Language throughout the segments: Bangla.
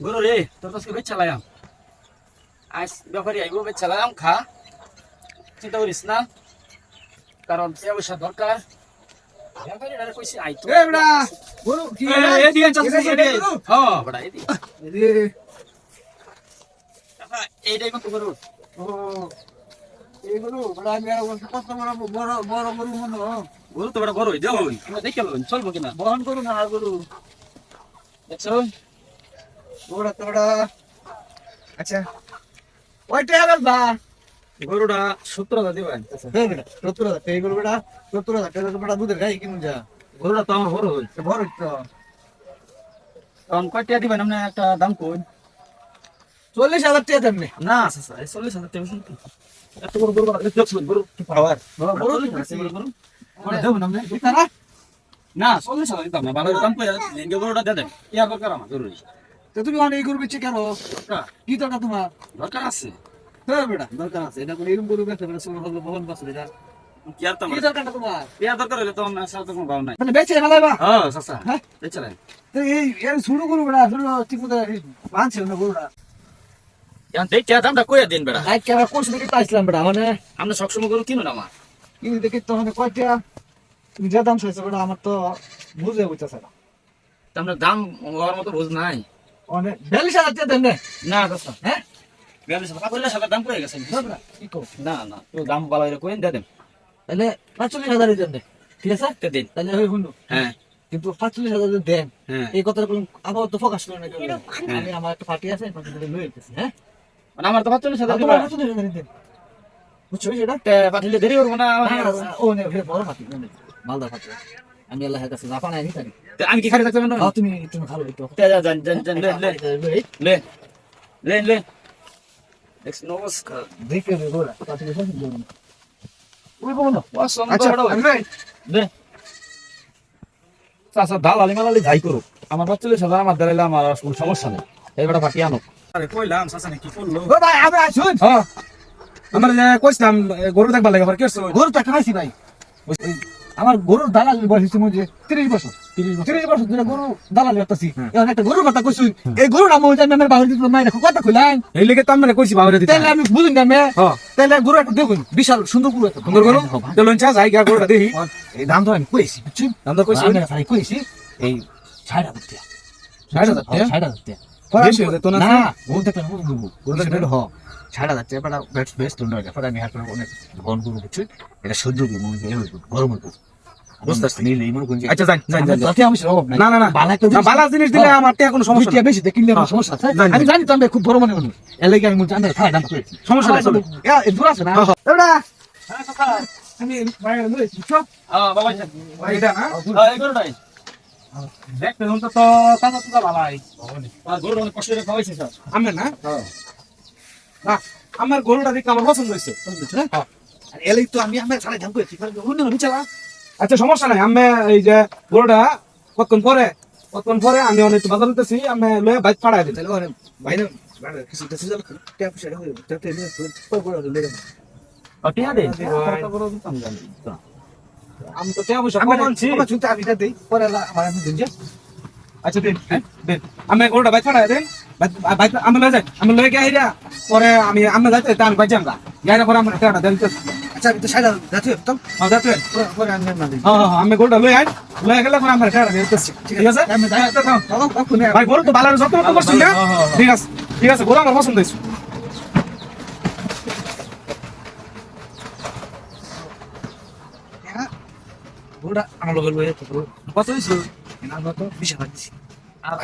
গরু রে তোর কাছে বেচ চালায়াম আজ ব্যাপারে আইব বেচ চালায়াম খা। চিন্তা করিস না কারণ সে পয়সা দরকার? হ্যাঁ এইটাই মতো গরু? কত বড় বড় বড় গরু মনে হয়। গরু তো বড় বড় হই যাও দেখে চলবো কিনা বহন করু না আর গরু। দেখছ? ওটা তো ওটা আচ্ছা। ওইটা আবার বা। গরুটা সত্তর হাজার দিবেন হ্যাঁ বেটা সত্তর হাজার। টাকা এই গরু বেটা সত্তর হাজার। টাকা তো বেটা দুধের গাই কিনুন যা। গরুটা তো আমার বড় হই তো বড় তো। তখন কয়টা দিবেন? আপনি একটা দাম কই? চল্লিশ হাজার টাকা তেমনি না। চল্লিশ হাজার টাকা এত বড় গরু গরু কি পাওয়ার গরু চল্লিশ তো হাজার টাকা গরু ওটা দেবো না বুঝতে না না চল্লিশ হাজার দাম না। ভালো দাম কই? গরুটা দেন ইয়া আমার জরুরি। তো তুমি অনেক গরু বেচে কেন? কি দরকার তোমার? দরকার আছে। হ্যাঁ বেটা দরকার আছে। এটা কোনো এরকম গরু বেচে বেটা সময় হবে বহন বাসে এটা। কি আর তো কি দরকারটা তোমার? ইয়া দরকার হলে তো আমার সাথে কোনো ভাব নাই। মানে বেচে না লাইবা হ্যাঁ হ্যাঁ? এই চলেন তো এই এর শুরু করু বেটা শুরু ঠিক মতো বাঁধছিল না গরুটা। এখন দেখতে দামটা কইয়া দিন থেকে পাইছিলাম বেটা মানে আমরা সবসময় গরু আমার। কিন্তু দেখি তো মানে কয়টা তুমি যে দাম চাইছো বেটা আমার তো বুঝে বুঝতেছে না। আমরা দাম হওয়ার মতো বুঝ নাই। বিয়াল্লিশ হাজার টাকা দেন না। না হ্যাঁ বিয়াল্লিশ হাজার হাজার দাম গেছে কি না না দাম ভালো করে কইন দিয়ে দেন। তাহলে পাঁচচল্লিশ হাজারই দেন ঠিক আছে? দিন তাহলে হ্যাঁ কিন্তু পাঁচচল্লিশ হাজার যদি দেন হ্যাঁ। এই কথাটা কোনো আপাতত ফোকাস করে না কেউ। আমি আমার একটা পার্টি আছে পার্টিতে লয়ে যেতেছি হ্যাঁ? মানে আমার তো পাঁচচল্লিশ হাজার পাঁচচল্লিশ হাজারই দেন। বুঝছ সেটা তে দেরি করব না ও বড় পার্টি মালদা পার্টি আমি আল্লাহর কাছে জাপান আইনি তারি তে আমি কি খালি থাকতে পারব? না হ্যাঁ তুমি তুমি ভালো একটু তে যা যান যান যান লে লে লে লে লে। নমস্কার। দেখে রে গোলা পার্টি বসে দিলাম ওই বলো আচ্ছা আমি যাই। লে। চাচা দালালি মালালি যাই করো আমার পাঁচচল্লিশ হাজার আমার দাঁড়াইলে আমার কোনো সমস্যা নেই। এইবার পাঠিয়ে আনো। আরে কইলাম চাচা কি করল? ও ভাই আমি আসুন হ্যাঁ। আমার যে কইছিলাম গরু দেখবার লাগে আবার কি করছ গরু তো খাইছি ভাই। আমার গরুর দালাল হচ্ছে মধ্যে তিরিশ বছর। তিরিশ বছর। ধরে গরু দালাল করতেছি। হ্যাঁ। এখন একটা গরুর কথা কইছি এই গরুটা মনে হয় মেমের বাহির দিতে দেখো কথা কইলাম। এই লেগে তো আমরা কইছি বাবরে দিতে। তাহলে আমি বুঝুন না মে হ্যাঁ তাহলে গরু একটা দেখুন বিশাল সুন্দর গরু একটা। সুন্দর গরু? যাই গা গরুটা দেখি। এই দাম তো আমি কইছি দাম তো কইছি। আমি কইছি এই টাকা? বেশি হয়ে যেত না? না গরু দেখলে গরু দেবো গরু দেখলে হ ষাট হাজার টাকা বেটা বেস্ট বেস্ট হলো এটা পরে আমি হাত করে অনেক ঘন গরু বুঝছেন এটা সহ্য করব গরম মনে আচ্ছা যাতে আমি না হ্যাঁ। বেশি হ্যাঁ। আমি খুব বড় মনে মানুষ সমস্যা আছে না? হ্যাঁ, হ্যাঁ। এবারে বাইরে হ্যাঁ বাবা এটা না? হ্যাঁ দেখতে স্যার আমার গরুটা দেখে আমার পছন্দ হয়েছে এলাই তো আমি আমার করেছি অন্য বিচারা আচ্ছা সমস্যা নাই আমি এই যে গরুটা কতক্ষণ পরে কতক্ষণ পরে আমি অনেক বাজার আমি বাইক পাড়াই দিই আমি তো টাকা পয়সা আমি কম আনছি আমার চুলটা আমি দেই পরে আমার আমি দিন যে। আচ্ছা দিন হ্যাঁ, দিন। আমি গরুটা বাইক পাড়াই দিন বাইক- বাইক আমি লয়ে যাই আমি লয়ে গিয়ে আইরা পরে আমি আমি যাইতে তা আমি বাইজাম গা। যাইরা পরে আমার টাকাটা দেন তো আচ্ছা আমি তো সাইডা যাচ্ছি তো হ্যাঁ যাতে পরে আমি না দিই হ্যাঁ হ্যাঁ আমি গরুটা লয়ে আই লয়ে গেলে পরে আমার টাকাটা দেন ঠিক আছে আমি যাই। দাও দাও ভাই গরু তো ভালো যত্ন মতো না। ঠিক আছে ঠিক আছে গরু আমার পছন্দ হয়েছে। ওটা আমার লয়ে তো কত হইছে না তো বিশাল দিছি। আর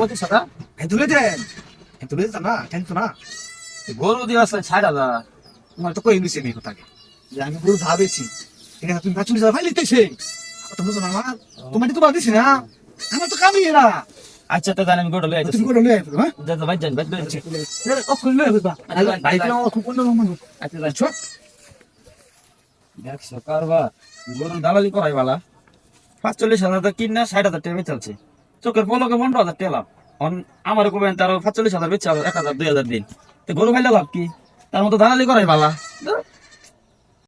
কত সাদা। তুলে দেন তুলে দেন না টেন তো না। গরু দিয়ে আছে ষাট হাজার। তোমার তো কই নিছে নি কথাকে যে আমি পুরো ভাবেছি ঠিক আছে তুমি পাঁচুলি যা ফাইলিতে সে তো বুঝো না আমার তোমার তো বাদ না। আমার তো কামই এরা। আচ্ছা তো জানেন গরু লয়ে তুমি আইতেছি। লয়ে আইছো হ্যাঁ? যা ভাই যান ভাই লয়ে না খুব কোন মানুষ আচ্ছা ছোট একশো কারবার গরু দালালি করাই বালা। পাঁচচল্লিশ হাজার টাকা কিনা, ষাট হাজার টাকা বেচালছে চোখের পলকে পনেরো হাজার টেলাম আমার কবেন তার পাঁচচল্লিশ হাজার বেচে এক হাজার, দুই হাজার দিন। তো গরু খাইলে লাভ কি? তার মতো দালালি করাই বালা।